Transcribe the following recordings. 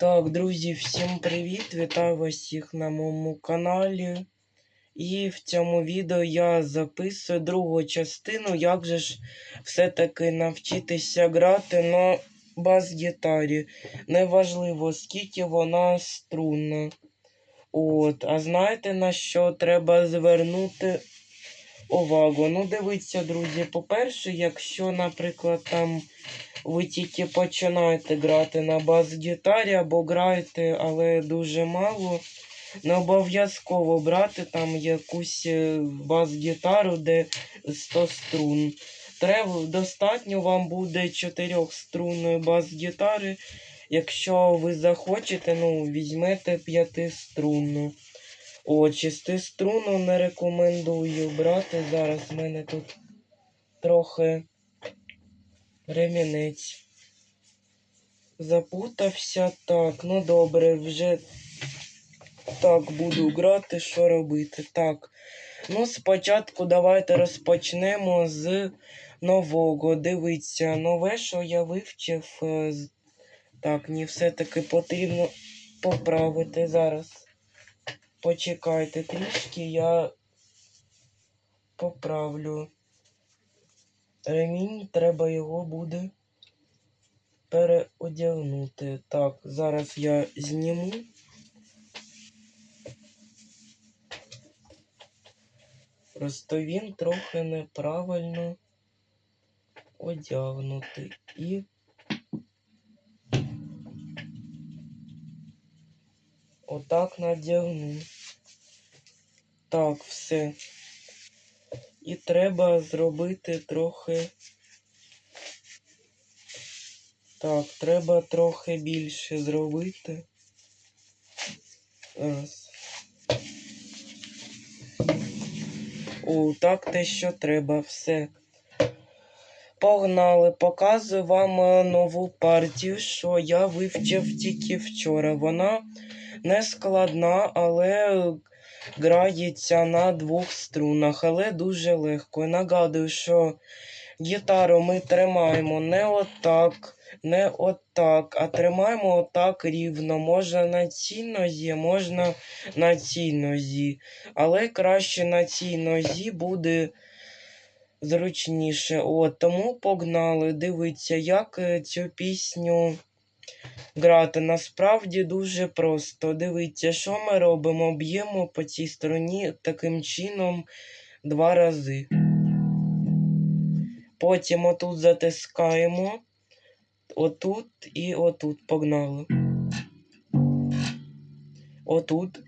Так, друзі, всім привіт! Вітаю вас всіх на моєму каналі. І в цьому відео я записую другу частину, як же ж все-таки навчитися грати на бас-гітарі. Неважливо, скільки вона струнна. От, а знаєте на що треба звернути увагу? Ну, дивіться, друзі, по-перше, якщо, наприклад, там ви тільки починаєте грати на бас-гітарі або граєте, але дуже мало. Не обов'язково брати там якусь е, бас-гітару, де 100 струн. Треба, достатньо вам буде 4 струнної бас-гітари. Якщо ви захочете, ну, візьмете 5 струнну. О, 6 струнну не рекомендую брати. Зараз в мене тут трохи ремінець. Запутався так. Ну добре, вже так буду грати, що робити. Так. Ну, спочатку давайте розпочнемо з нового. Дивіться, нове, що я вивчив. е, Так, ні, все-таки потрібно поправити зараз. Почекайте трішки, я поправлю. Ремінь, треба його буде переодягнути. Так, зараз я зніму. Просто він трохи неправильно одягнутий. І отак надягну. Так, все. І треба зробити трохи. Так, треба трохи більше зробити. Раз. О, так те, що треба, все. Погнали, показую вам е, нову партію, що я вивчив тільки вчора. Вона не складна, але грається на двох струнах, але дуже легко. Нагадую, що гітару ми тримаємо не отак, не отак, а тримаємо отак рівно. Можна на цій нозі, можна на цій нозі. Але краще на цій нозі буде зручніше. От, тому погнали. Дивіться, як е, цю пісню грати. Насправді дуже просто. Дивіться, що ми робимо? Б'ємо по цій стороні таким чином два рази. Потім отут затискаємо. Отут і отут погнали. Отут.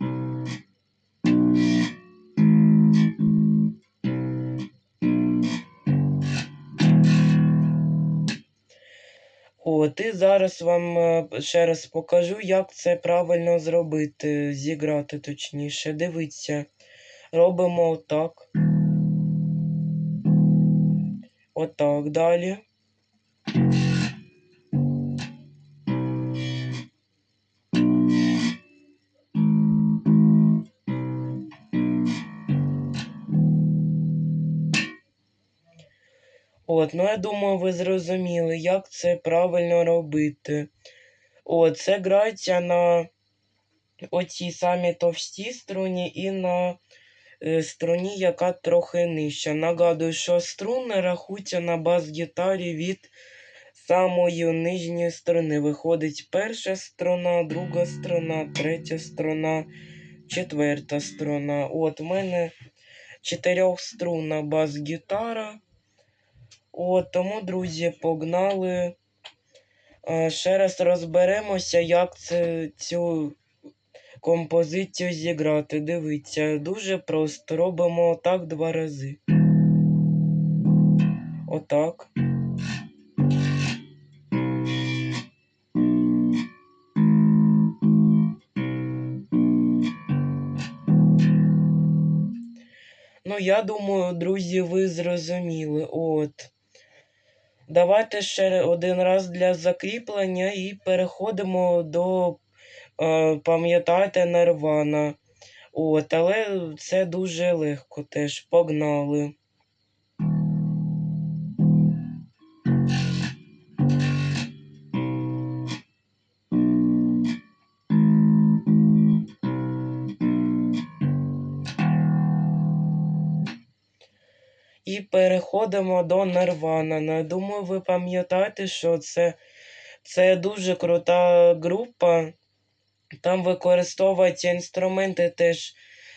От, і зараз вам е, ще раз покажу, як це правильно зробити, зіграти точніше. Дивіться, робимо отак. Отак далі. От, ну я думаю, ви зрозуміли, як це правильно робити. От, це грається на оцій самій товстій струні і на е, струні, яка трохи нижча. Нагадую, що струни рахуються на бас-гітарі від самої нижньої струни. Виходить перша струна, друга струна, третя струна, четверта струна. От, в мене чотирьохструнна бас-гітара. От, тому, друзі, погнали. Е, Ще раз розберемося, як це, цю композицію зіграти. Дивіться, дуже просто. Робимо отак два рази. Отак. Ну, я думаю, друзі, ви зрозуміли. От. Давайте ще один раз для закріплення і переходимо до, е, пам'ятайте, Нирвана. От, але це дуже легко теж. Погнали. І переходимо до. Ну, думаю, ви пам'ятаєте, що це, це дуже крута група. Там використовуються інструменти теж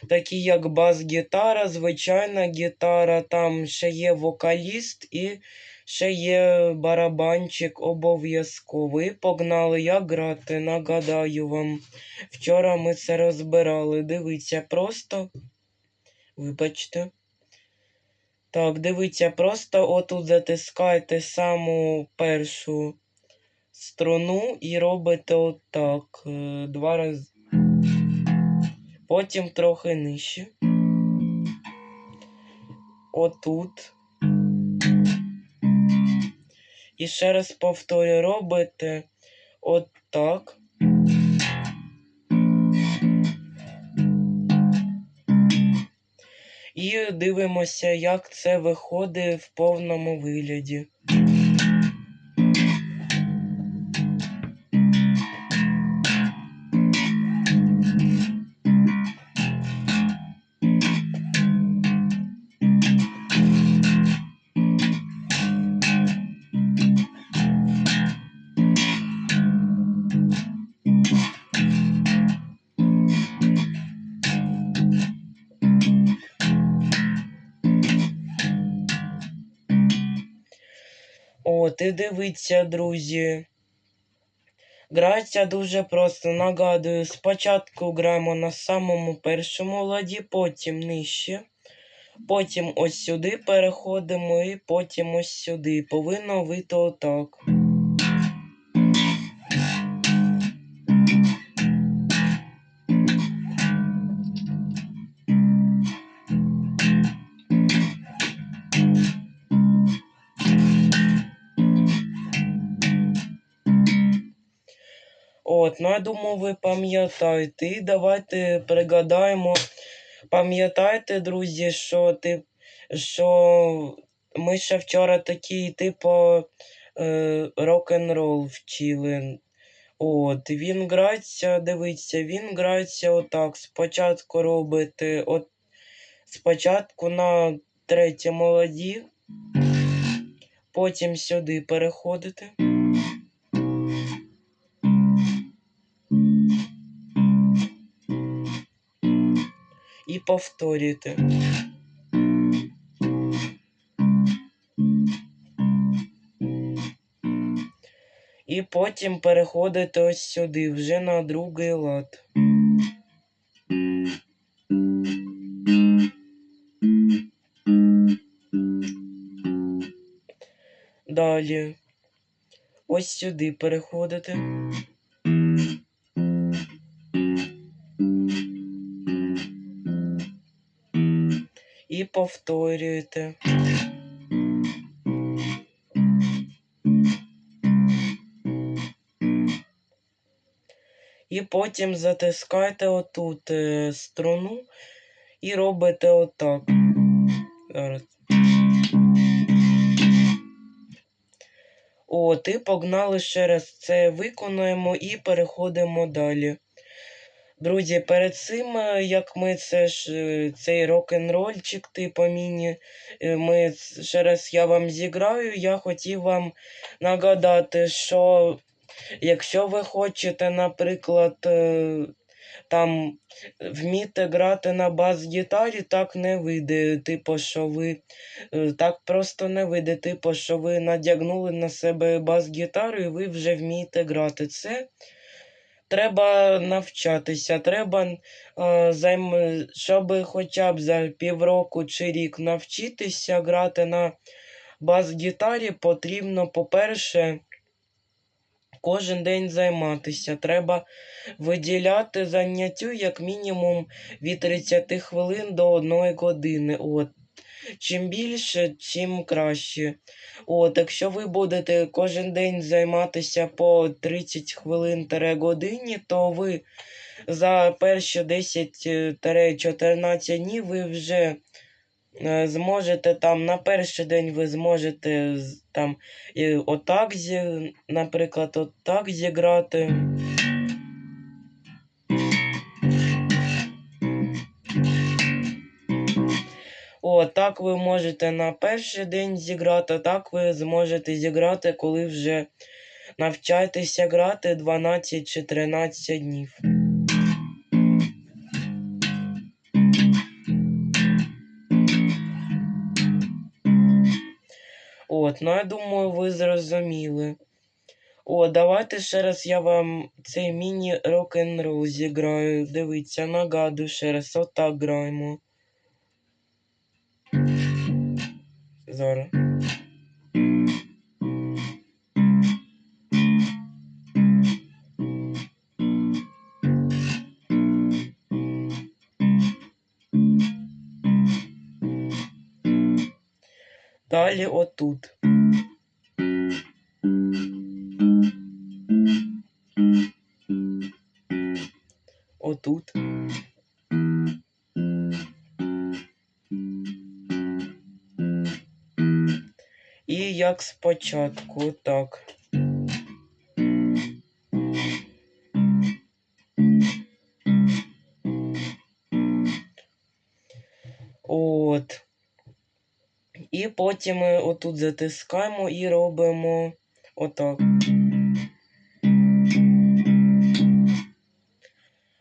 такі, як бас-гітара, звичайна гітара, там ще є вокаліст і ще є барабанчик обов'язковий. Погнали, як грати, нагадаю вам. Вчора ми це розбирали. Дивіться, просто. Вибачте. Так, дивіться, просто отут затискайте саму першу струну і робите отак. е, Два рази. Потім трохи нижче. Отут. І ще раз повторю, робите отак. І дивимося, як це виходить в повному вигляді. От, дивиться, друзі. Грається дуже просто. Нагадую, спочатку граємо на самому першому ладі, потім нижче. Потім ось сюди переходимо і потім ось сюди. Повинно вийти отак. От, ну я думаю, ви пам'ятаєте. І давайте пригадаємо. Пам'ятаєте, друзі, що ти, що ми ще вчора такий, типу, е, рок-н-рол вчили. От, він грається, дивіться, він грається отак. Спочатку робите от, спочатку на третьому ладі, потім сюди переходите. І повторюєте. І потім переходите ось сюди, вже на другий лад. Далі. Ось сюди переходите. І повторюєте. І потім затискайте отут е, струну і робите отак. Зараз. От, і погнали ще раз це виконуємо і переходимо далі. Друзі, перед цим, е, як ми це ж е, цей рок-н-рольчик, типу міні, е, ми ще раз я вам зіграю, я хотів вам нагадати, що якщо ви хочете, наприклад, там вміти грати на бас-гітарі, так не вийде. Типу, що ви так просто не вийде. Типу, що ви надягнули на себе бас-гітару і ви вже вмієте грати. Це треба навчатися. Треба, е, щоб хоча б за півроку чи рік навчитися грати на бас-гітарі, потрібно, по-перше, кожен день займатися. Треба виділяти заняттю як мінімум від 30 хвилин до 1 години. От. Чим більше, чим краще. От, якщо ви будете кожен день займатися по 30 хвилин годині, то ви за перші 10-14 днів ви вже е, зможете там на перший день ви зможете там отак наприклад, отак зіграти. От так ви можете на перший день зіграти, так ви зможете зіграти, коли вже навчаєтеся грати 12 чи 13 днів. От, ну я думаю, ви зрозуміли. О, давайте ще раз я вам цей міні рок-н-рол зіграю. Дивіться, нагадую ще раз, отак граємо. Зараз. Далі отут. Отут. Як спочатку, отак. От. І потім ми отут затискаємо і робимо отак.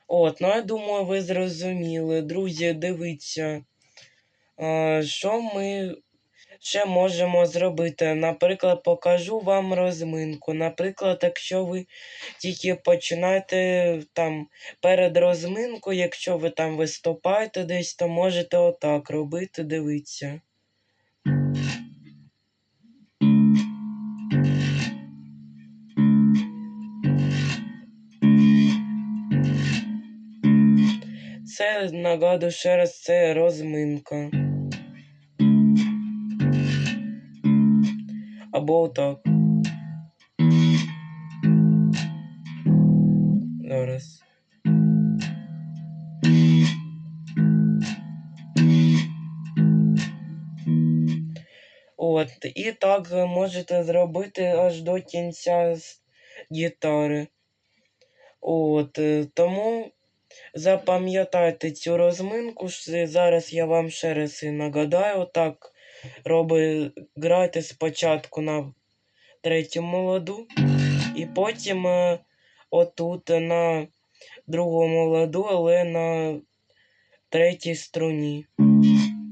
От, ну я думаю, ви зрозуміли. Друзі, дивіться, що ми ще можемо зробити. Наприклад, покажу вам розминку. Наприклад, якщо ви тільки починаєте там перед розминкою, якщо ви там виступаєте десь, то можете отак робити, дивіться. Це нагадую ще раз, це розминка. Або отак. Зараз. От, і так можете зробити аж до кінця гітари. От, е, тому запам'ятайте цю розминку. Зараз я вам ще раз і нагадаю. Так роби, грати спочатку на третьому ладу, і потім е, отут на другому ладу, але на третій струні.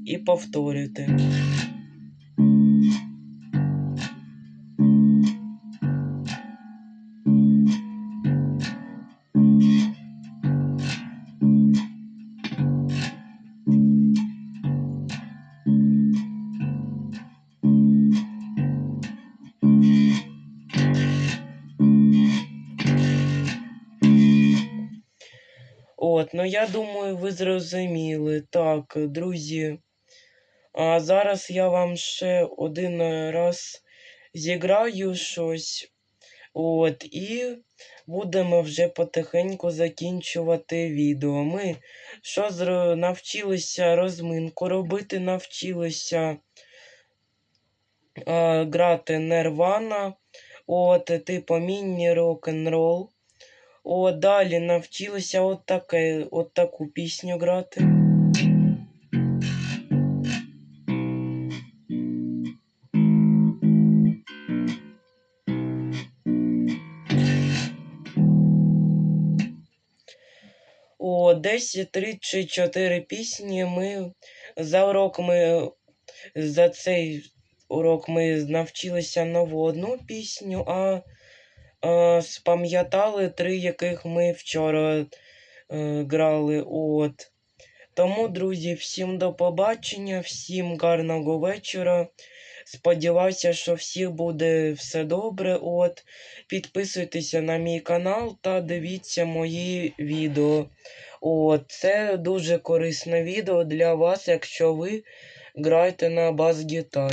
І повторюйте. От, ну я думаю, ви зрозуміли. Так, друзі. А зараз я вам ще один раз зіграю щось. От, і будемо вже потихеньку закінчувати відео. Ми що зро- навчилися розминку робити, навчилися а, грати Нервана, от, типу міні рок-н-рол. О, далі навчилися от, таке, от таку пісню грати. О, десь три чи чотири пісні ми за урок ми за цей урок ми навчилися нову одну пісню, а е, спам'ятали три, яких ми вчора е, грали. От. Тому, друзі, всім до побачення, всім гарного вечора. Сподіваюся, що всіх буде все добре. От. Підписуйтеся на мій канал та дивіться мої відео. От. Це дуже корисне відео для вас, якщо ви граєте на бас-гітарі.